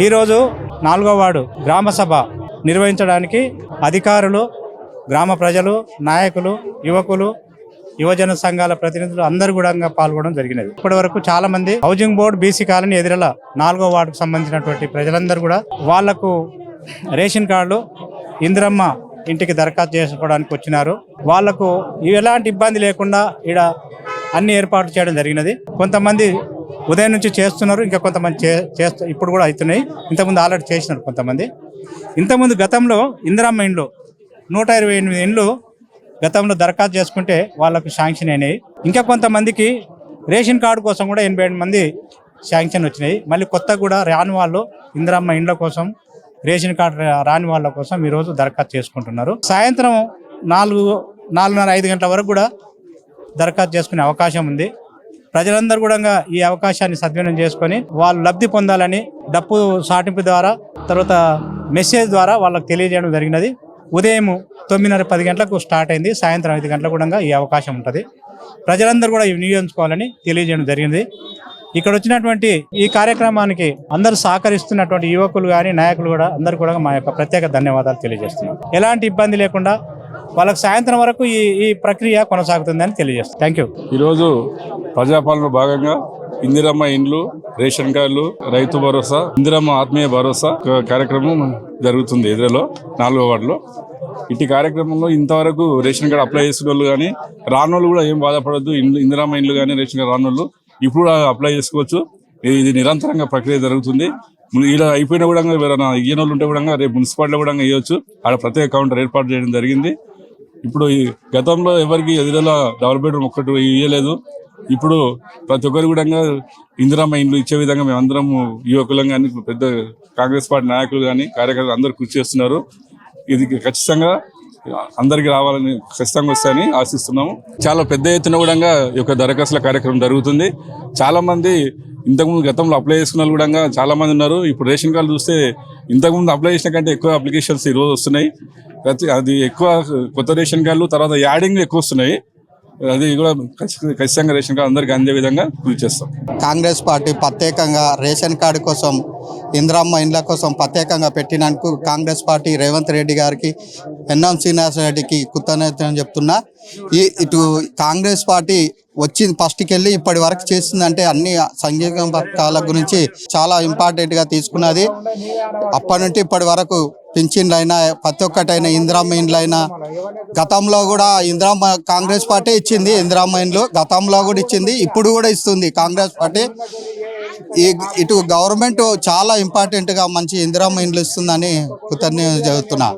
ఈరోజు నాలుగో వార్డు గ్రామ సభ నిర్వహించడానికి అధికారులు గ్రామ ప్రజలు నాయకులు యువకులు యువజన సంఘాల ప్రతినిధులు అందరూ కూడా పాల్గొనడం జరిగినది. ఇప్పటి వరకు చాలా మంది హౌసింగ్ బోర్డు బీసీ కాలనీ ఎదురల నాలుగో వార్డుకు సంబంధించినటువంటి ప్రజలందరూ కూడా వాళ్ళకు రేషన్ కార్డులు ఇందిరమ్మ ఇంటికి దరఖాస్తు చేసుకోవడానికి వచ్చినారు. వాళ్ళకు ఎలాంటి ఇబ్బంది లేకుండా ఈడ అన్ని ఏర్పాట్లు చేయడం జరిగినది. కొంతమంది ఉదయం నుంచి చేస్తున్నారు. ఇంకా కొంతమంది చే చేస్తూ ఇప్పుడు కూడా అవుతున్నాయి. ఇంతకుముందు ఆల్రెడీ చేసినారు కొంతమంది. ఇంతకుముందు గతంలో ఇందిరమ్మ ఇండ్లు నూట ఇరవై ఎనిమిది ఇండ్లు గతంలో దరఖాస్తు చేసుకుంటే వాళ్ళకు శాంక్షన్ అయినాయి. ఇంకా కొంతమందికి రేషన్ కార్డు కోసం కూడా ఎనభై ఏడు మంది శాంక్షన్ వచ్చినాయి. మళ్ళీ కొత్తగా కూడా రాని వాళ్ళు ఇందిరమ్మ ఇండ్ల కోసం రేషన్ కార్డు రా- రాని వాళ్ళ కోసం ఈరోజు దరఖాస్తు చేసుకుంటున్నారు. సాయంత్రం నాలుగు నాలుగున్నర ఐదు గంటల వరకు కూడా దరఖాస్తు చేసుకునే అవకాశం ఉంది. ప్రజలందరూ కూడా ఈ అవకాశాన్ని సద్వినియోగం చేసుకొని వాళ్ళు లబ్ధి పొందాలని డప్పు సాటింపు ద్వారా తర్వాత మెసేజ్ ద్వారా వాళ్ళకి తెలియజేయడం జరిగినది. ఉదయం తొమ్మిదిన్నర పది గంటలకు స్టార్ట్ అయింది. సాయంత్రం ఐదు గంటలకు కూడా ఈ అవకాశం ఉంటుంది. ప్రజలందరూ కూడా వినియోగించుకోవాలని తెలియజేయడం జరిగింది. ఇక్కడ వచ్చినటువంటి ఈ కార్యక్రమానికి అందరూ సహకరిస్తున్నటువంటి యువకులు కానీ నాయకులు కూడా అందరు కూడా మా యొక్క ప్రత్యేక ధన్యవాదాలు తెలియజేస్తున్నాం. ఎలాంటి ఇబ్బంది లేకుండా వాళ్ళకి సాయంత్రం వరకు ఈ ఈ ప్రక్రియ కొనసాగుతుందని తెలియజేస్తాం థ్యాంక్ యూ ఈరోజు ప్రజాపాలన భాగంగా ఇందిరమ్మ ఇండ్లు రేషన్ కార్డులు రైతు భరోసా ఇందిరమ్మ ఆత్మీయ భరోసా కార్యక్రమం జరుగుతుంది ఎదురులో నాలుగో వార్డులో. ఇటు కార్యక్రమంలో ఇంతవరకు రేషన్ కార్డు అప్లై చేసిన వాళ్ళు కానీ రానోళ్ళు కూడా ఏం బాధపడద్దు. ఇండ్లు ఇందిరమ్మ ఇండ్లు కానీ రేషన్ కార్డు రానోళ్ళు ఇప్పుడు అప్లై చేసుకోవచ్చు. ఇది ఇది నిరంతరంగా ప్రక్రియ జరుగుతుంది. ఇలా అయిపోయినా కూడా ఎవరైనా ఇయ్యనోళ్ళు ఉంటే కూడా రేపు మున్సిపాలిటీలో కూడా ఇవ్వచ్చు ఆడ ప్రత్యేక కౌంటర్ ఏర్పాటు చేయడం జరిగింది. ఇప్పుడు ఈ గతంలో ఎవరికి ఎదురులా డబుల్ బెడ్రూమ్ ఒక్కటి ఇవ్వలేదు ఇప్పుడు ప్రతి ఒక్కరు కూడా ఇందిరామ్మ ఇండ్లు ఇచ్చే విధంగా మేమందరం యువకులం కానీ పెద్ద కాంగ్రెస్ పార్టీ నాయకులు కానీ కార్యకర్తలు అందరూ కృషి చేస్తున్నారు. ఇది ఖచ్చితంగా అందరికి రావాలని ఖచ్చితంగా వస్తాయని ఆశిస్తున్నాము. చాలా పెద్ద ఎత్తున కూడా ఈ యొక్క దరఖాస్తుల కార్యక్రమం జరుగుతుంది. చాలామంది ఇంతకుముందు గతంలో అప్లై చేసుకున్న కూడా చాలా మంది ఉన్నారు. ఇప్పుడు రేషన్ కార్డు చూస్తే ఇంతకుముందు అప్లై చేసిన కంటే ఎక్కువ అప్లికేషన్స్ ఈ రోజు వస్తున్నాయి. ప్రతి అది ఎక్కువ కొత్త రేషన్ కార్డులు తర్వాత యాడింగ్ ఎక్కువ వస్తున్నాయి. అది కూడా ఖచ్చితంగా రేషన్ కార్డు అందరికీ అందే విధంగా కృషి చేస్తాం. కాంగ్రెస్ పార్టీ ప్రత్యేకంగా రేషన్ కార్డు కోసం ఇందిరమ్మ ఇండ్ల కోసం ప్రత్యేకంగా పెట్టినందుకు కాంగ్రెస్ పార్టీ రేవంత్ రెడ్డి గారికి ఎన్ఎం శ్రీనివాస రెడ్డికి కృతజ్ఞతలు చెప్తున్నా. ఈ ఇటు కాంగ్రెస్ పార్టీ వచ్చింది ఫస్ట్కి వెళ్ళి ఇప్పటి వరకు చేసిందంటే అన్ని సంఘీక పథకాల గురించి చాలా ఇంపార్టెంట్గా తీసుకున్నది. అప్పటి నుండి ఇప్పటి వరకు పింఛన్లైనా ప్రతి ఒక్కటైనా ఇందిరమ్మ ఇండ్లైనా గతంలో కూడా ఇందిరమ్మ కాంగ్రెస్ పార్టీ ఇచ్చింది. ఇందిరమ్మ ఇండ్లు గతంలో కూడా ఇచ్చింది. ఇప్పుడు కూడా ఇస్తుంది కాంగ్రెస్ పార్టీ. ఈ ఇటు గవర్నమెంట్ చాలా ఇంపార్టెంట్గా మంచి ఇందిరమ్మ ఇండ్లు ఇస్తుందని కృతజ్ఞత చెబుతున్నా.